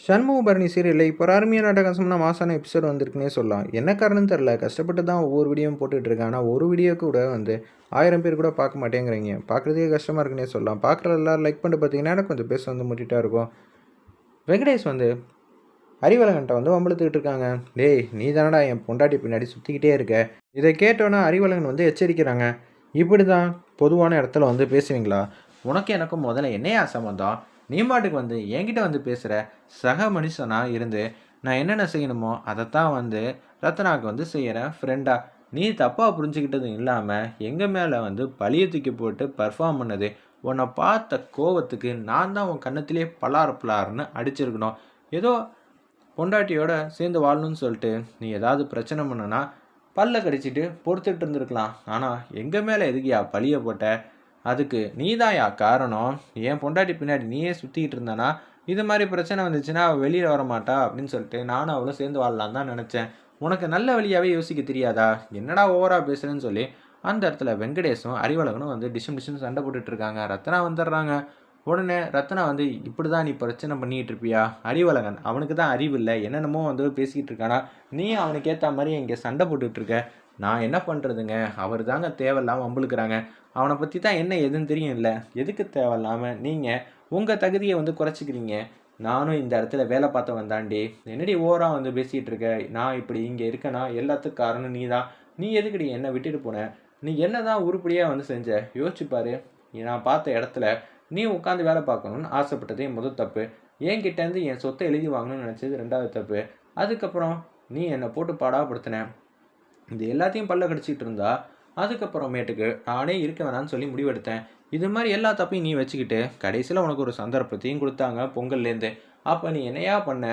சண்முகபரணி சீரியலில் இப்போ ஒரு அருமையான அட்டகாசம்னா மாசான எபிசோட் வந்திருக்குன்னே சொல்லலாம். என்ன காரணம் தெரில கஷ்டப்பட்டு தான் ஒவ்வொரு வீடியோவும் போட்டுட்டு இருக்கேன் ஆனால் ஒரு வீடியோ கூட வந்து ஆயிரம் பேர் கூட பார்க்க மாட்டேங்கிறீங்க. பார்க்குறதுக்கே கஷ்டமாக இருக்குன்னே சொல்லலாம். பார்க்குற எல்லாரும் லைக் பண்ணிட்டு பார்த்தீங்கன்னா எனக்கு கொஞ்சம் பேச வந்து முட்டிட்டா இருக்கும். வெங்கடேஷ் வந்து அறிவழகன்ட்ட வந்து வம்பளத்துக்கிட்டு இருக்காங்க. டேய் நீ தானடா என் பொண்டாட்டி பின்னாடி சுற்றிக்கிட்டே இருக்க? இதை கேட்டோன்னே அறிவழகன் வந்து எச்சரிக்கிறாங்க. இப்படி தான் பொதுவான இடத்துல வந்து பேசுவீங்களா? உனக்கு எனக்கும் முதல்ல என்னையா சம்மந்தம் நீ மாட்டுக்கு வந்து என்கிட்ட வந்து பேசுகிற சக மனுஷனாக இருந்து நான் என்னென்ன செய்யணுமோ அதைத்தான் வந்து ரத்னாவுக்கு வந்து செய்கிறேன் ஃப்ரெண்டாக நீ தப்பாக புரிஞ்சுக்கிட்டது இல்லாமல் எங்கள் மேலே வந்து பழிய தூக்கி போட்டு பர்ஃபார்ம் பண்ணது உன்னை பார்த்த கோவத்துக்கு நான் தான் உன் கன்னத்திலே பலார் பலார்னு அடிச்சிருக்கணும். ஏதோ பொண்டாட்டியோட சேர்ந்து வாழணும்னு சொல்லிட்டு நீ ஏதாவது பிரச்சனை பண்ணனா பல்ல கடிச்சிட்டு பொறுத்துட்டு இருந்திருக்கலாம். ஆனால் எங்கள் மேலே எதுக்கியா பழிய போட்ட? அதுக்கு நீதாயா காரணம். என் பொண்டாட்டி பின்னாடி நீயே சுற்றிக்கிட்டு இருந்தனா? இது மாதிரி பிரச்சனை வந்துச்சுன்னா அவள் வெளியில் வர மாட்டா அப்படின்னு சொல்லிட்டு நானும் அவளும் சேர்ந்து வாழலாம் தான் நினச்சேன். உனக்கு நல்ல வழியாகவே யோசிக்க தெரியாதா? என்னடா ஓவராக பேசுகிறேன்னு சொல்லி அந்த இடத்துல வெங்கடேஷும் அறிவழகனும் வந்து டிஷம் டிஷம் சண்டை போட்டுட்டு இருக்காங்க. ரத்னா வந்துடுறாங்க. உடனே ரத்னா வந்து இப்படி தான் நீ பிரச்சனை பண்ணிக்கிட்டு இருப்பியா? அறிவழகன் அவனுக்கு தான் அறிவு இல்லை. என்னென்னமோ வந்து பேசிக்கிட்டு இருக்கானா? நீ அவனுக்கு ஏற்ற மாதிரி இங்கே சண்டை போட்டுட்ருக்க நான் என்ன பண்ணுறதுங்க அவர் தாங்க தேவையில்லாமல் வம்புழுக்கிறாங்க அவனை பற்றி தான் என்ன எதுன்னு தெரியும் இல்லை? எதுக்கு தேவையில்லாமல் நீங்கள் உங்கள் தகுதியை வந்து குறைச்சிக்கிறீங்க. நானும் இந்த இடத்துல வேலை பார்த்தவன் தாண்டி என்னடி ஓராக வந்து பேசிகிட்டு இருக்க நான் இப்படி இங்கே இருக்கேனா? எல்லாத்துக்கும் காரணம் நீ தான் நீ எதுக்குடி என்னை விட்டுட்டு போன? நீ என்ன தான் உருப்படியாக வந்து செஞ்ச? யோசிச்சுப்பாரு நான் பார்த்த இடத்துல நீ உட்காந்து வேலை பார்க்கணும்னு ஆசைப்பட்டதே முதல் தப்பு. என்கிட்டேருந்து என் சொத்தை எழுதி வாங்கணும்னு நினச்சது ரெண்டாவது தப்பு. அதுக்கப்புறம் நீ என்னை போட்டு பாடாப்படுத்தின. இது எல்லாத்தையும் பல்ல கடிச்சிக்கிட்டு இருந்தா அதுக்கப்புறமேட்டுக்கு நானே இருக்க வேணாம்னு சொல்லி முடிவெடுத்தேன். இது மாதிரி எல்லா தப்பையும் நீ வச்சுக்கிட்டு கடைசியில் உனக்கு ஒரு சந்தர்ப்பத்தையும் கொடுத்தாங்க பொங்கல்லேருந்து அப்போ நீ என்னையா பண்ண?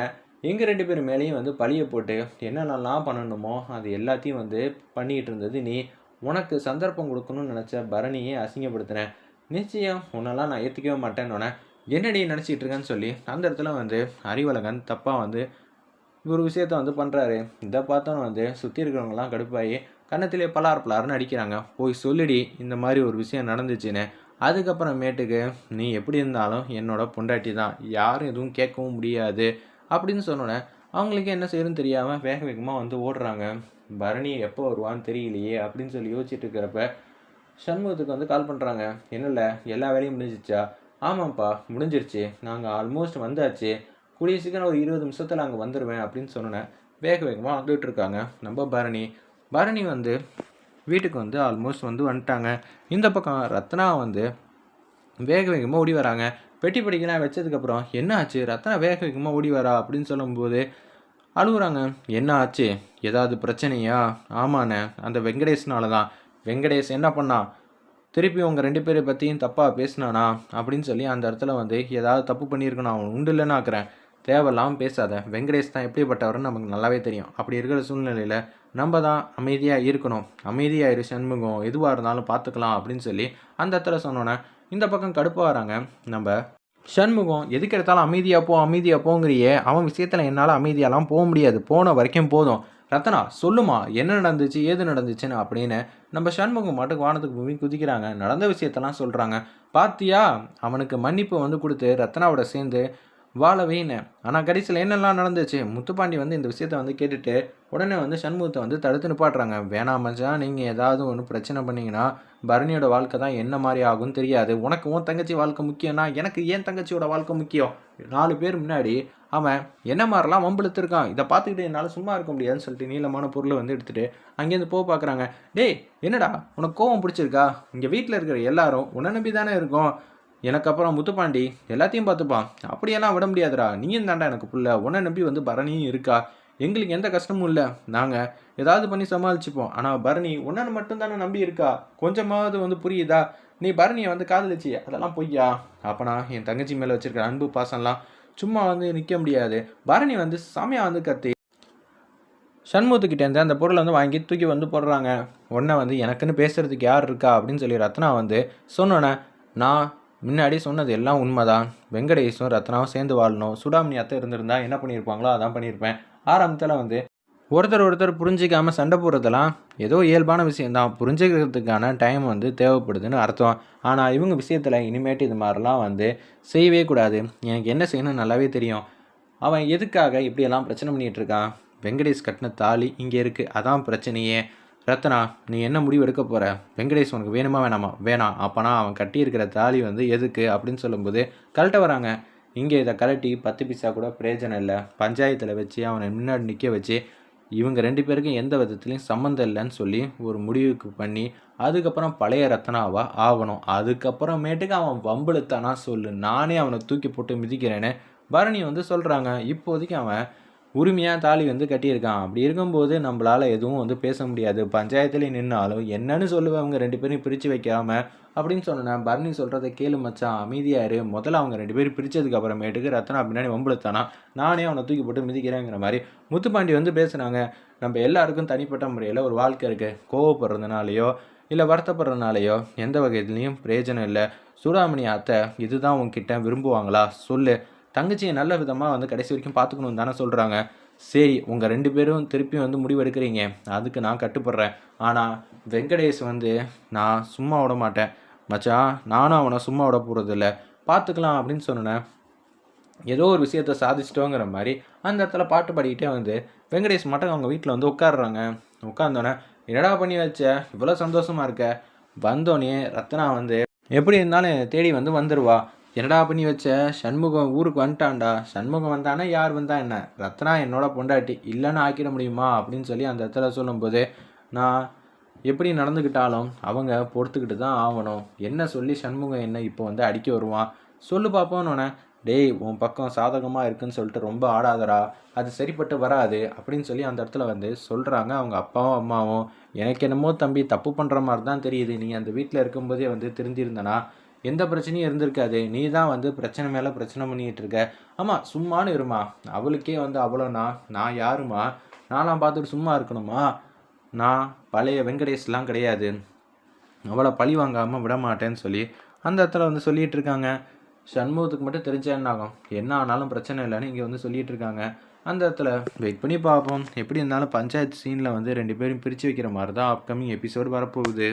எங்கள் ரெண்டு பேர் மேலேயும் வந்து பழிய போட்டு என்னென்னலாம் பண்ணணுமோ அது எல்லாத்தையும் வந்து பண்ணிகிட்டு இருந்தது நீ. உனக்கு சந்தர்ப்பம் கொடுக்கணும்னு நினச்ச பரணியை அசிங்கப்படுத்தினேன் நிச்சயம் உன்னெல்லாம் நான் ஏற்றுக்கவே மாட்டேன்னொன்னே என்னடி நினச்சிக்கிட்டு இருக்கேன்னு சொல்லி அந்த இடத்துல வந்து அறிவழகன் தப்பாக வந்து ஒரு விஷயத்த வந்து பண்ணுறாரு இதை பார்த்தோன்னு வந்து சுற்றி இருக்கிறவங்கலாம் கடுப்பாகி கன்னத்திலே பலார் பலார்னு அடிக்கிறாங்க. போய் சொல்லிடி இந்த மாதிரி ஒரு விஷயம் நடந்துச்சுன்னு. அதுக்கப்புறமேட்டுக்கு நீ எப்படி இருந்தாலும் என்னோட பொண்டாட்டி தான். யாரும் எதுவும் கேட்கவும் முடியாது. அப்படின்னு சொன்னோன்னே அவங்களுக்கு என்ன செய்யணும்னு தெரியாமல் வேக வேகமாக வந்து ஓடுறாங்க. பரணி எப்போ வருவான்னு தெரியலையே அப்படின்னு சொல்லி யோசிச்சுட்டு இருக்கிறப்ப சண்முகத்துக்கு வந்து கால் பண்ணுறாங்க என்னல்ல எல்லா வேலையும் முடிஞ்சிச்சா? ஆமாம்ப்பா முடிஞ்சிருச்சு. நாங்கள் ஆல்மோஸ்ட் வந்தாச்சு. கூடிய சீக்கிரம் ஒரு இருபது நிமிஷத்தில் அங்கே வந்துடுவேன் அப்படின்னு சொன்னேன் வேக வேகமாக வந்துட்டு இருக்காங்க நம்ம பரணி. பரணி வந்து வீட்டுக்கு வந்து ஆல்மோஸ்ட் வந்து வந்துட்டாங்க. இந்த பக்கம் ரத்னா வந்து வேக வேகமாக ஓடி வராங்க. பெட்டி படிக்கலாம் வச்சதுக்கப்புறம் என்ன ஆச்சு? ரத்னா வேக வேகமாக ஓடி வரா அப்படின்னு சொல்லும்போது அழுகுறாங்க. என்ன ஆச்சு? ஏதாவது பிரச்சனையா? ஆமாண்ணே அந்த வெங்கடேஷ்னால தான் வெங்கடேஷ் என்ன பண்ணான் திருப்பி உங்கள் ரெண்டு பேரை பற்றியும் தப்பாக பேசினானா? அப்படின்னு சொல்லி அந்த இடத்துல வந்து ஏதாவது தப்பு பண்ணியிருக்கணும். அவன் உண்டு இல்லைன்னு ஆக்குறேன். தேவையில்லாமல் பேசாத. வெங்கடேஷ் தான் எப்படிப்பட்டவர்னு நமக்கு நல்லாவே தெரியும். அப்படி இருக்கிற சூழ்நிலையில் நம்ம தான் அமைதியாக இருக்கணும். அமைதியாக இரு சண்முகம் எதுவாக இருந்தாலும் பார்த்துக்கலாம் அப்படின்னு சொல்லி அந்த இடத்துல சொன்னோன்னே இந்த பக்கம் கடுப்பாக வராங்க. நம்ம சண்முகம் எதுக்கு எடுத்தாலும் அமைதியாக போ அமைதியாக போங்கிறியே. அவன் விஷயத்தில் என்னால் அமைதியாலாம் போக முடியாது. போன வரைக்கும் போதும். ரத்னா சொல்லுமா என்ன நடந்துச்சு ஏது நடந்துச்சுன்னு? அப்படின்னு நம்ம சண்முகம் மாட்டுக்கு வானத்துக்கு பூமி குதிக்கிறாங்க. நடந்த விஷயத்தெல்லாம் சொல்கிறாங்க பாத்தியா அவனுக்கு மன்னிப்பு வந்து கொடுத்து ரத்னாவோட சேர்ந்து வாழ வாழவேன்னு ஆனால் கடைசியில் என்னெல்லாம் நடந்துச்சு? முத்துப்பாண்டி வந்து இந்த விஷயத்த வந்து கேட்டுட்டு உடனே வந்து சண்முகத்தை வந்து தடுத்து நிப்பாட்டுறாங்க. வேணாம் மச்சான் நீங்கள் ஏதாவது ஒன்று பிரச்சனை பண்ணீங்கன்னா பரணியோட வாழ்க்கை தான் என்ன மாதிரி ஆகும்னு தெரியாது. உனக்கு உன் தங்கச்சி வாழ்க்கை முக்கியம்னா எனக்கு ஏன் தங்கச்சியோட வாழ்க்கை முக்கியம். நாலு பேர் முன்னாடி அவன் என்ன மாதிரிலாம் வம்பிழுத்துருக்கான்? இதை பார்த்துக்கிட்டு என்னால் சும்மா இருக்க முடியாதுன்னு சொல்லிட்டு நீளமான பொருளை வந்து எடுத்துகிட்டு அங்கேருந்து போக பார்க்குறாங்க. டேய் என்னடா? உனக்கு கோவம் பிடிச்சிருக்கா? இங்கே வீட்டில் இருக்கிற எல்லாரும் உன்னை நம்பி தானே இருக்கும். எனக்கு அப்புறம் முத்துப்பாண்டி எல்லாத்தையும் பார்த்துப்பான் அப்படியெல்லாம் விட முடியாதுடா. நீயும் தாண்டா எனக்கு புள்ள. உன்னை நம்பி வந்து பரணியும் இருக்கா? எங்களுக்கு எந்த கஷ்டமும் இல்லை. நாங்கள் ஏதாவது பண்ணி சமாளிச்சுப்போம். ஆனால் பரணி உன்னை மட்டும்தானே நம்பி இருக்கா? கொஞ்சமாவது வந்து புரியுதா? நீ பரணியை வந்து காதலிச்சு அதெல்லாம் பொய்யா? அப்பனா என் தங்கச்சி மேலே வச்சிருக்கிற அன்பு பாசம்லாம் சும்மா வந்து நிற்க முடியாது. பரணி வந்து சமயம் வந்து கத்தி சண்முகத்துக்கிட்டேருந்து அந்த பொருளை வந்து வாங்கி தூக்கி வந்து போடுறாங்க. உடனே வந்து எனக்குன்னு பேசுறதுக்கு யார் இருக்கா? அப்படின்னு சொல்லி ரத்னா வந்து சொன்னோன்னே நான் முன்னாடி சொன்னது எல்லாம் உண்மைதான். வெங்கடேஷும் ரத்னாவும் சேர்ந்து வாழணும். சுடாமணி அத்தை இருந்திருந்தா என்ன பண்ணியிருப்பாங்களோ அதான் பண்ணியிருப்பேன். ஆரம்பத்தில் வந்து ஒருத்தர் ஒருத்தர் புரிஞ்சிக்காமல் சண்டை போடுறதெல்லாம் ஏதோ இயல்பான விஷயந்தான் புரிஞ்சுக்கிறதுக்கான டைம் வந்து தேவைப்படுதுன்னு அர்த்தம். ஆனால் இவங்க விஷயத்தில் இனிமேட்டு இது மாதிரிலாம் வந்து செய்யவே கூடாது. எனக்கு என்ன செய்யணும்னு நல்லாவே தெரியும். அவன் எதுக்காக இப்படியெல்லாம் பிரச்சனை பண்ணிகிட்டு இருக்கான்? வெங்கடேஷ் கட்டின தாலி இங்கே இருக்குது அதான் பிரச்சனையே. ரத்னா நீ என்ன முடிவு எடுக்க போகிற வெங்கடேஷ் உனக்கு வேணுமா வேணாமா? வேணாம் அப்போனா அவன் கட்டியிருக்கிற தாலி வந்து எதுக்கு அப்படின்னு சொல்லும்போது கழட்ட வராங்க. இங்கே இதை கழட்டி பத்து பைசா கூட பிரயோஜனம் இல்லை. பஞ்சாயத்தில் வச்சு அவனை முன்னாடி நிற்க வச்சு இவங்க ரெண்டு பேருக்கும் எந்த விதத்துலையும் சம்மந்தம் இல்லைன்னு சொல்லி ஒரு முடிவுக்கு பண்ணி அதுக்கப்புறம் பழைய ரத்னாவா ஆகணும். அதுக்கப்புறமேட்டுக்கு அவன் வம்புழுத்தானா சொல்லு. நானே அவனை தூக்கி போட்டு மிதிக்கிறேன்னு பரணி வந்து சொல்கிறாங்க இப்போதைக்கு அவன் உரிமையாக தாலி வந்து கட்டியிருக்கான். அப்படி இருக்கும்போது நம்மளால் எதுவும் வந்து பேச முடியாது. பஞ்சாயத்துலேயே நின்னாலும் என்னன்னு சொல்லுவேன் அவங்க ரெண்டு பேரும் பிரித்து வைக்காமல் அப்படின்னு சொன்னேன் பரணி சொல்கிறத கேளு மச்சான் அமைதியாக இரு. முதல்ல அவங்க ரெண்டு பேரும் பிரித்ததுக்கு அப்புறமேட்டுக்கு ரத்னா பின்னாடி வம்புழுத்தானா? நானே அவனை தூக்கி போட்டு மிதிக்கிறேங்கிற மாதிரி முத்துப்பாண்டி வந்து பேசுனாங்க. நம்ம எல்லாருக்கும் தனிப்பட்ட முறையில் ஒரு வாழ்க்கை இருக்குது கோவப்படுறதுனாலையோ இல்லை வருத்தப்படுறதுனாலையோ எந்த வகையிலையும் பிரயோஜனம் இல்லை. சூடாமணி அத்தை இதுதான் உங்ககிட்ட விரும்புவாங்களா? சொல்லு. தங்கச்சியை நல்ல விதமாக வந்து கடைசி வரைக்கும் பார்த்துக்கணும் தானே சொல்கிறாங்க சரி உங்கள் ரெண்டு பேரும் திருப்பியும் வந்து முடிவு எடுக்கிறீங்க அதுக்கு நான் கட்டுப்படுறேன். ஆனால் வெங்கடேஷ் வந்து நான் சும்மா விட மாட்டேன். மச்சான் நானும் அவனை சும்மா விட போகிறதில்ல பார்த்துக்கலாம் அப்படின்னு சொன்னேன். ஏதோ ஒரு விஷயத்த சாதிச்சிட்டோங்கிற மாதிரி அந்த இடத்துல பாட்டு பாடிக்கிட்டே வந்து வெங்கடேஷ் மட்டும் அவங்க வீட்டில் வந்து உட்காடுறாங்க உட்காந்தோன்னே என்னடா பண்ணி வச்ச? இவ்வளோ சந்தோஷமா இருக்க. வந்தோடனே ரத்னா வந்து எப்படி இருந்தாலும் தேடி வந்து வந்துடுவா என்னடா பண்ணி வச்ச? சண்முகம் ஊருக்கு வந்துட்டான்டா. சண்முகம் வந்தானா? யார் வந்தா என்ன? ரத்னா என்னோட பொண்டாட்டி. இல்லைன்னு ஆக்கிட முடியுமா? அப்படின்னு சொல்லி அந்த இடத்துல சொல்லும்போது நான் எப்படி நடந்துக்கிட்டாலும் அவங்க பொறுத்துக்கிட்டு தான் ஆகணும். என்ன சொல்லி சண்முகம் என்ன இப்போ வந்து அடிக்க வருவான்? சொல்லு பார்ப்போன்னு டேய் உன் பக்கம் சாதகமாக இருக்குன்னு சொல்லிட்டு ரொம்ப ஆடாதடா. அது சரிப்பட்டு வராது அப்படின்னு சொல்லி அந்த இடத்துல வந்து சொல்கிறாங்க அவங்க அப்பாவும் அம்மாவும். எனக்கு என்னமோ தம்பி தப்பு பண்ணுற மாதிரி தான் தெரியுது. நீ அந்த வீட்டில் இருக்கும்போதே வந்து திருந்திருந்தனா? எந்த பிரச்சனையும் இருந்திருக்காது நீ தான் வந்து பிரச்சனை மேலே பிரச்சனை பண்ணிகிட்டு இருக்க. ஆமாம் சும்மானு இருமா. அவளுக்கே வந்து அவ்வளோண்ணா நான் யாருமா? நான்லாம் பார்த்துட்டு சும்மா இருக்கணுமா? நான் பழைய வெங்கடேஷ்லாம் கிடையாது. அவளை பழி வாங்காமல் விட மாட்டேன்னு சொல்லி அந்த இடத்துல வந்து சொல்லிட்டு இருக்காங்க. சண்முகத்துக்கு மட்டும் தெரிஞ்சா என்ன ஆகும் என்ன ஆனாலும் பிரச்சனை இல்லைன்னு இங்கே வந்து சொல்லிட்டு இருக்காங்க. அந்த இடத்துல வெயிட் பண்ணி பார்ப்போம். எப்படி இருந்தாலும் பஞ்சாயத்து சீனில் வந்து ரெண்டு பேரும் பிரித்து வைக்கிற மாதிரி தான் அப்கமிங் எபிசோடு வரப்போகுது.